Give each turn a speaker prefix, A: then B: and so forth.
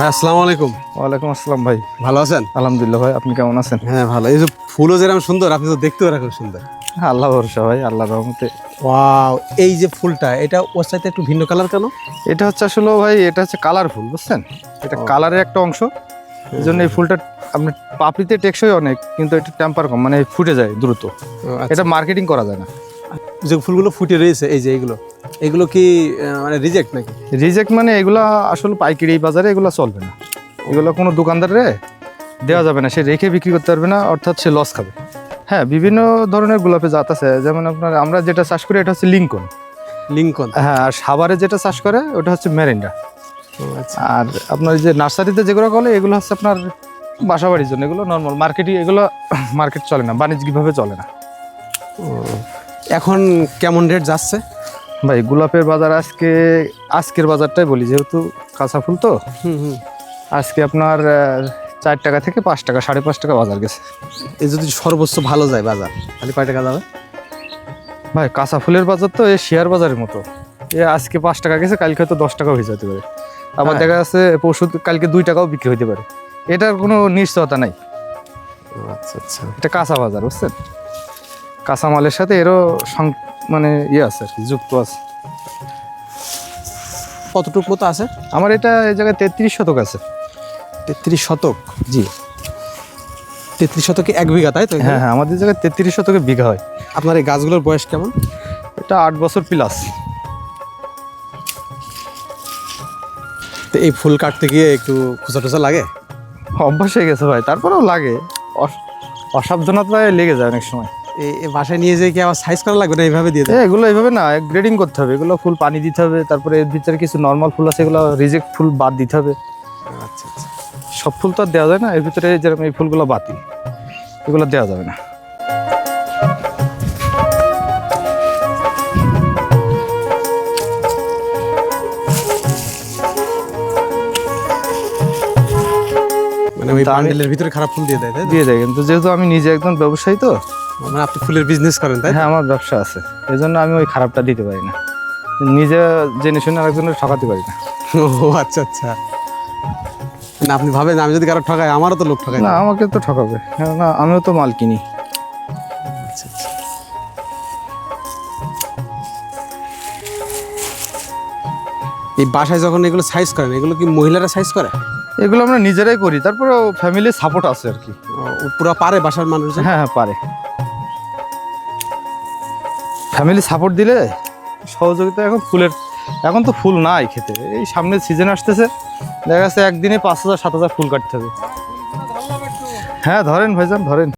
A: ভাই আসসালামু আলাইকুম।
B: ওয়ালাইকুম আসসালাম ভাই।
A: ভালো আছেন?
B: আলহামদুলিল্লাহ ভাই আপনি কেমন আছেন?
A: হ্যাঁ ভালো। এই যে ফুলও যেরকম সুন্দর আপনি তো দেখতেও এরকম সুন্দর।
B: আল্লাহ ভরসা ভাই আল্লাহ রহমতে।
A: ওয়াও এই যে ফুলটা এটা ওর সাথে একটু ভিন্ন কালার কেন?
B: এটা হচ্ছে আসলে ভাই এটা হচ্ছে কালারফুল বুঝছেন? এটা কালারের একটা অংশ। এই জন্য এই ফুলটা আপনি পাপড়িতে টেকসই অনেক কিন্তু এটা টেম্পার কম মানে ফুটে যায় দ্রুত।
A: এটা
B: এটা মার্কেটিং করা যায় না।
A: যে ফুলগুলো ফুটে রয়েছে এই যে এইগুলো এগুলো কি মানে রিজেক্ট নাকি?
B: রিজেক্ট মানে এগুলা আসলে পাইকারি বাজারে এগুলো চলবে না। এগুলো কোনো দোকানদারে দেওয়া যাবে না সে রেখে বিক্রি করতে পারবে না অর্থাৎ সে লস খাবে। হ্যাঁ বিভিন্ন ধরনের গোলাপে জাত আছে যেমন আপনার আমরা যেটা চাষ করি এটা হচ্ছে লিঙ্কন।
A: লিঙ্কন?
B: হ্যাঁ আর সাভারে যেটা চাষ করে ওটা হচ্ছে মেরিন্ডা।
A: আচ্ছা।
B: আর আপনার যে নার্সারিতে যেগুলো বলে এগুলো হচ্ছে আপনার বাসাবাড়ির জন্য এগুলো নর্মাল মার্কেটই এগুলো মার্কেট চলে না বাণিজ্যিকভাবে চলে না।
A: এখন কেমন রেট যাচ্ছে?
B: ভাই গোলাপের বাজার আজকে আজকের বাজারটাই বলি যেহেতু কাঁচা ফুল তো।
A: হুম হুম।
B: আজকে আপনার চার টাকা থেকে পাঁচ টাকা সাড়ে পাঁচ টাকা বাজার গেছে।
A: এই যদি সর্বোচ্চ ভালো যায় বাজার তাহলে কয় টাকা যাবে?
B: ভাই কাঁচা ফুলের বাজার তো এ শেয়ার বাজারের মতো। এ আজকে পাঁচ টাকা গেছে কালকে হয়তো দশ টাকাও হয়ে যেতে পারে। আবার
A: হ্যাঁ।
B: দেখা যাচ্ছে পরশু কালকে দুই টাকাও বিক্রি হতে পারে। এটার কোনো নিশ্চয়তা নাই।
A: আচ্ছা আচ্ছা।
B: এটা কাঁচা বাজার বুঝছেন? কাঁচা মালের সাথে এরও সং- মানে ইয়ে আছে আর কি যুক্ত আছে।
A: কতটুক মতো আছে?
B: আমার এটা এই জায়গায় তেত্রিশ শতক আছে।
A: তেত্রিশ শতক
B: জি।
A: তেত্রিশ শতকে এক বিঘা তাই তো?
B: হ্যাঁ হ্যাঁ আমাদের জায়গায় তেত্রিশ শতকে বিঘা হয়।
A: আপনার এই গাছগুলোর বয়স কেমন?
B: এটা আট বছর প্লাস
A: তো এই ফুল কাটতে গিয়ে একটু খোঁচা টোচা লাগে?
B: অভ্যাস হয়ে গেছে ভাই তারপরেও লাগে। অস- অসাবধানতায় লেগে যায় অনেক সময়।
A: বাসায় নিয়ে যেয়ে কি আবার সাইজ করা লাগবে না? এইভাবে দিয়ে দেয়
B: এগুলো এইভাবে না গ্রেডিং করতে হবে। এগুলো ফুল পানি দিতে হবে তারপরে এর ভিতরে কিছু নর্মাল ফুল আছে এগুলো রিজেক্ট ফুল বাদ দিতে হবে।
A: আচ্ছা আচ্ছা।
B: সব ফুল তো আর দেওয়া যায় না এর ভিতরে যেরকম এই ফুলগুলো বাতিল এগুলো দেওয়া যাবে না।
A: মানে ওই বান্ডেলের ভিতরে খারাপ ফুল দিয়ে দেয় তাই
B: দিয়ে যায় কিন্তু যেহেতু আমি নিজে একজন ব্যবসায়ী তো।
A: মানে আপনি ফুলের বিজনেস করেন তাই
B: হ্যাঁ আমার ব্যবসা আছে। এই জন্য আমি ওই খারাপটা দিতে পারি না। নিজে জেনে শুনে আরেকজনের ঠকাতে পারি না।
A: ও আচ্ছা আচ্ছা। না আপনি ভাবেন আমি যদি কারও ঠকাই আমারও তো লোক ঠকাই
B: না আমাকে তো ঠকাবে। না আমিও তো মাল কিনি।
A: আচ্ছা আচ্ছা। এই বাসায় যখন এগুলো সাইজ করেন এগুলো কি মহিলারা সাইজ করে?
B: এগুলো আমরা নিজেরাই করি। তারপরে ফ্যামিলির সাপোর্ট আছে আর কি।
A: পুরো পারে বাসার মানুষ?
B: হ্যাঁ হ্যাঁ পারে। ফ্যামিলি সাপোর্ট দিলে সহযোগিতা এখন ফুলের এখন তো ফুল নাই খেতে। এই সামনে সিজন আসতেছে। দেখা যাচ্ছে একদিনে পাঁচ হাজার সাত হাজার ফুল কাটতে হবে। হ্যাঁ ধরেন ভাইজান ধরেন।